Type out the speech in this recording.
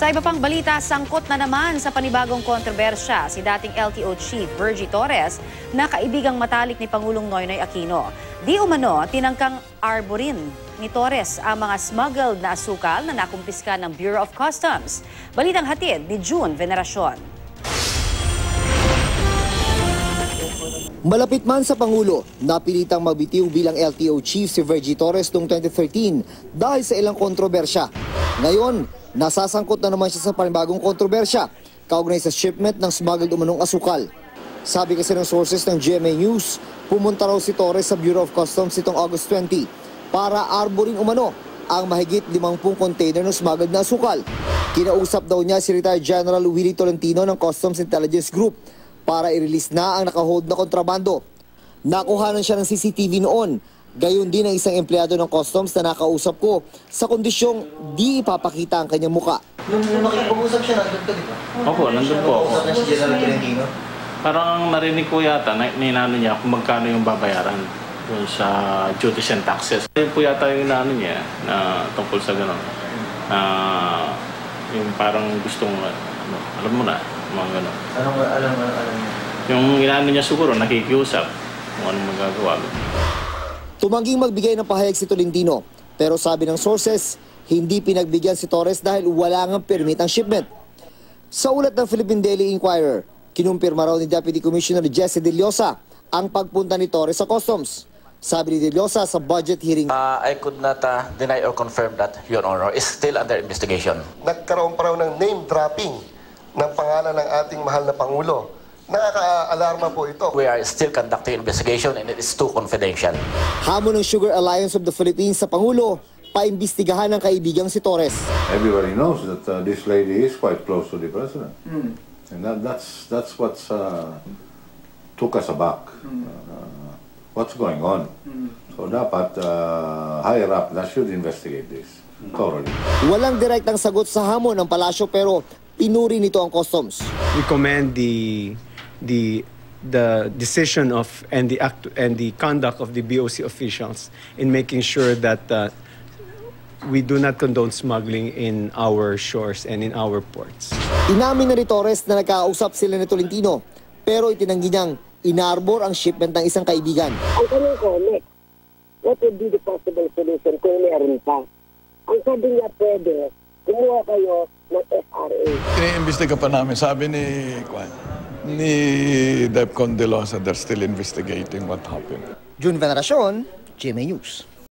Sa iba pang balita, sangkot na naman sa panibagong kontrobersya si dating LTO Chief Virgie Torres na kaibigang matalik ni Pangulong Noynoy Aquino. Di umano, tinangkang arborin ni Torres ang mga smuggled na asukal na nakumpiska ng Bureau of Customs. Balitang hatid ni June Veneracion. Malapit man sa Pangulo, napilitang magbitiw bilang LTO Chief si Virgie Torres noong 2013 dahil sa ilang kontrobersya. Ngayon, nasasangkot na naman siya sa panibagong kontrobersya kaugnay sa shipment ng smuggled umanong asukal. Sabi kasi ng sources ng GMA News, pumunta raw si Torres sa Bureau of Customs itong August 20 para arborin umano ang mahigit 50 container ng smuggled na asukal. Kinausap daw niya si retired General Willie Tolentino ng Customs Intelligence Group para i-release na ang nakahold na kontrabando. Nakuhanan siya ng CCTV noon. Gayon din ang isang empleyado ng customs na nakausap ko sa kondisyong di ipapakita ang kanyang muka. Nung, nung nakipag-usap siya, nandun ka, di ba? Opo, nandun po ako. Nakipag-usap na si General. Parang narinig ko yata na niya kung magkano yung babayaran dun sa duties and taxes. Yun po yata yung inaano niya na tungkol sa gano'n. Na yung parang gustong, ano, alam mo na, mga gano'n. Anong alam mo, alam mo? Yung inaano niya siguro, nakikiusap kung anong magagawa. Tumangging magbigay ng pahayag si Tolentino. Pero sabi ng sources, hindi pinagbigyan si Torres dahil wala ngang permit ang shipment. Sa ulat ng Philippine Daily Inquirer, kinumpirma raw ni Deputy Commissioner Jesse De Llosa ang pagpunta ni Torres sa customs. Sabi ni De Llosa sa budget hearing Uh, I could not uh, deny or confirm that, Your Honor, is still under investigation. nagkaroon pa raw ng name dropping ng pangalan ng ating mahal na Pangulo. Nakaka-alarma po ito. We are still conducting investigation and it is too confidential. Hamon ng Sugar Alliance of the Philippines sa Pangulo, paimbestigahan ng kaibigang si Torres. Everybody knows that uh, this lady is quite close to the president. And that, that's, that's what's uh, took us aback. Uh, what's going on? So dapat uh, higher up that should investigate this thoroughly. Walang direktang sagot sa hamon ng palasyo pero pinuri nito ang customs. we commend the the the decision of and the act and the conduct of the BOC officials in making sure that uh, we do not condone smuggling in our shores and in our ports. Inamin na ni Torres na nagkausap sila ni Tolentino pero itinanggi niyang inarbor ang shipment ng isang kaibigan. ang kanyang comment, what would be the possible solution kung meron pa? Ang sabi niya pwede, kumuha kayo ng FRA. Iniimbestiga pa namin. Sabi ni, Kwan, ni Depcon De Losa, they're still investigating what happened. June Veneracion, GMA News.